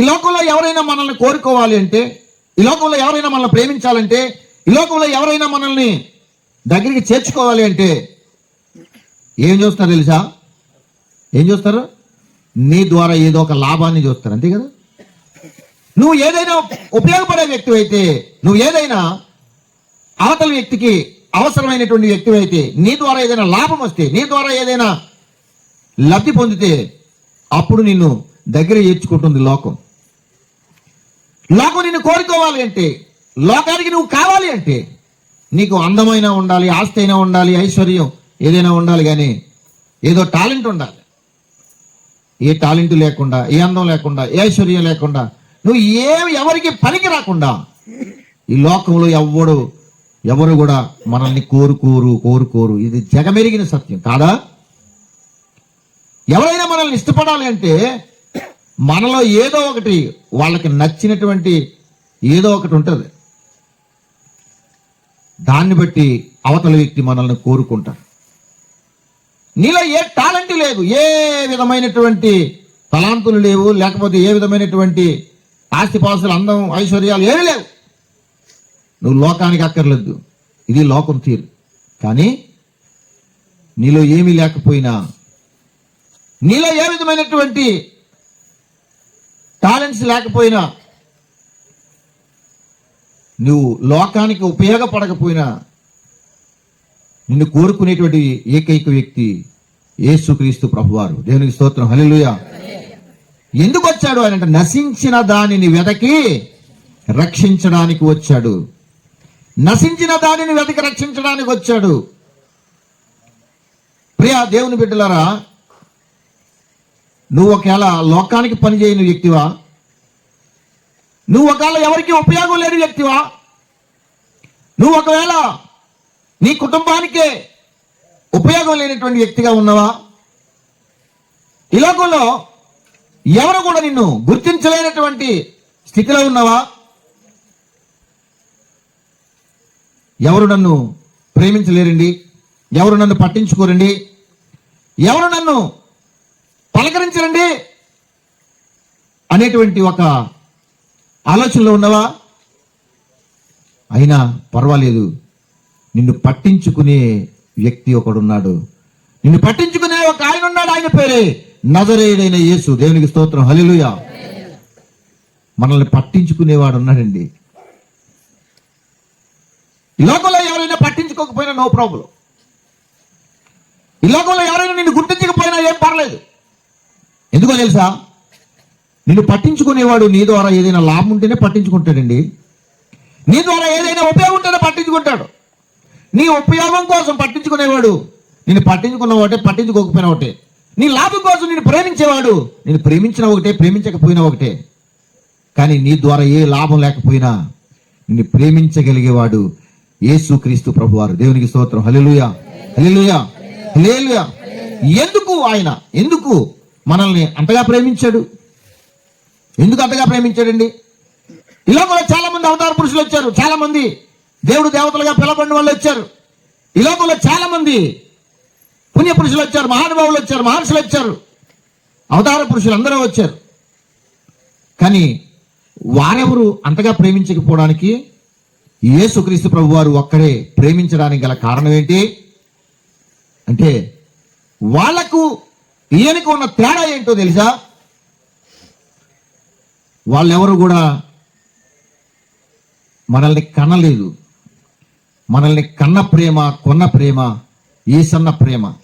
ఈ లోకంలో ఎవరైనా మనల్ని కోరుకోవాలి అంటే ఈ లోకంలో ఎవరైనా మనల్ని ప్రేమించాలంటే ఈ లోకంలో ఎవరైనా మనల్ని దగ్గరికి చేర్చుకోవాలి అంటే ఏం చూస్తారు తెలుసా? ఏం చూస్తారు? నీ ద్వారా ఏదో ఒక లాభాన్ని చూస్తారు అంతే కదా? నువ్వు ఏదైనా ఉపయోగపడే వ్యక్తి అయితే నువ్వు ఏదైనా అవతల వ్యక్తికి అవసరమైనటువంటి వ్యక్తి అయితే నీ ద్వారా ఏదైనా లాభం వస్తే నీ ద్వారా ఏదైనా లబ్ధి పొందితే అప్పుడు నిన్ను దగ్గర చేర్చుకుంటుంది లోకం. లోకం నిన్ను కోరుకోవాలి అంటే లోకానికి నువ్వు కావాలి అంటే నీకు అందమైన ఉండాలి ఆస్తి అయినా ఉండాలి ఐశ్వర్యం ఏదైనా ఉండాలి కానీ ఏదో టాలెంట్ ఉండాలి. ఏ టాలెంట్ లేకుండా ఏ అందం లేకుండా ఏ ఐశ్వర్యం లేకుండా నువ్వు ఏ ఎవరికి పనికి రాకుండా ఈ లోకంలో ఎవ్వడు ఎవరు కూడా మనల్ని కోరుకోరు కోరుకోరు ఇది జగమెరిగిన సత్యం కాదా? ఎవరైనా మనల్ని ఇష్టపడాలి అంటే మనలో ఏదో ఒకటి వాళ్ళకి నచ్చినటువంటి ఏదో ఒకటి ఉంటుంది. దాన్ని బట్టి అవతల వ్యక్తి మనల్ని కోరుకుంటారు. నీలో ఏ టాలెంట్ లేదు ఏ విధమైనటువంటి తలాంతులు లేవు లేకపోతే ఏ విధమైనటువంటి ఆస్తిపాస్తులు అందం ఐశ్వర్యాలు ఏమీ లేవు. నువ్వు లోకానికి అక్కర్లేదు ఇది లోకం తీరు. కానీ నీలో ఏమీ లేకపోయినా నీలో ఏ విధమైనటువంటి టాలెంట్స్ లేకపోయినా నువ్వు లోకానికి ఉపయోగపడకపోయినా నిన్ను కోరుకునేటువంటి ఏకైక వ్యక్తి యేసుక్రీస్తు ప్రభువారు. దేవునికి స్తోత్రం. హలిలుయ ఎందుకు వచ్చాడు? ఆయన అంటే నశించిన దానిని వెతకి రక్షించడానికి వచ్చాడు. నశించిన దానిని వెతకి రక్షించడానికి వచ్చాడు. ప్రియా దేవుని బిడ్డలారా నువ్వు ఒకవేళ లోకానికి పనిచేయని వ్యక్తివా? నువ్వు ఒకవేళ ఎవరికి ఉపయోగం లేని వ్యక్తివా? నువ్వు ఒకవేళ నీ కుటుంబానికే ఉపయోగం లేనటువంటి వ్యక్తిగా ఉన్నావా? ఈ లోకంలో ఎవరు కూడా నిన్ను గుర్తించలేనటువంటి స్థితిలో ఉన్నావా? ఎవరు నన్ను ప్రేమించలేరండి? ఎవరు నన్ను పట్టించుకోరండి? ఎవరు నన్ను పలకరించరండి. అనేటువంటి ఒక ఆలోచనలో ఉన్నవా? అయినా పర్వాలేదు. నిన్ను పట్టించుకునే వ్యక్తి ఒకడున్నాడు. నిన్ను పట్టించుకునే ఒక ఆయన ఉన్నాడు ఆయన పేరే నజరేయుడైన యేసు. దేవునికి స్తోత్రం. హలిలుయ మనల్ని పట్టించుకునేవాడు ఉన్నాడండి. ఈ లోకంలో ఎవరైనా పట్టించుకోకపోయినా నో ప్రాబ్లం. ఈ లోకంలో ఎవరైనా నిన్ను గుర్తించకపోయినా ఏం పర్లేదు. ఎందుకో తెలుసా? నిన్ను పట్టించుకునేవాడు నీ ద్వారా ఏదైనా లాభం ఉంటేనే పట్టించుకుంటాడండి. నీ ద్వారా ఏదైనా ఉపయోగం ఉంటేనే పట్టించుకుంటాడు. నీ ఉపయోగం కోసం పట్టించుకునేవాడు నిన్ను పట్టించుకున్న ఒకటే పట్టించుకోకపోయినా ఒకటే. నీ లాభం కోసం నేను ప్రేమించేవాడు నేను ప్రేమించిన ఒకటే ప్రేమించకపోయినా ఒకటే. కానీ నీ ద్వారా ఏ లాభం లేకపోయినా నిన్ను ప్రేమించగలిగేవాడు యేసు క్రీస్తు ప్రభువారు. దేవునికి స్తోత్రం. హల్లెలూయా. హల్లెలూయా. హలేలుయా ఎందుకు ఆయన? ఎందుకు? మనల్ని అంతగా ప్రేమించాడు. ఎందుకు అంతగా ప్రేమించాడండి? ఇలా కూడా చాలా మంది అవతార పురుషులు వచ్చారు. చాలా మంది దేవుడు దేవతలుగా పిలబడిన వాళ్ళు వచ్చారు. ఈ లోకంలో చాలా మంది పుణ్య పురుషులు వచ్చారు మహానుభావులు వచ్చారు మహర్షులు వచ్చారు. అవతార పురుషులు అందరూ వచ్చారు. కానీ వారెవరు అంతగా ప్రేమించకపోవడానికి యేసుక్రీస్తు ప్రభు వారు ఒక్కడే ప్రేమించడానికి గల కారణం ఏంటి? అంటే వాళ్ళకు ఈయనకి ఉన్న తేడా ఏంటో తెలుసా? వాళ్ళెవరు కూడా మనల్ని కనలేదు. మనల్ని కన్న ప్రేమ కొన్న ప్రేమ ఈసన్న ప్రేమ.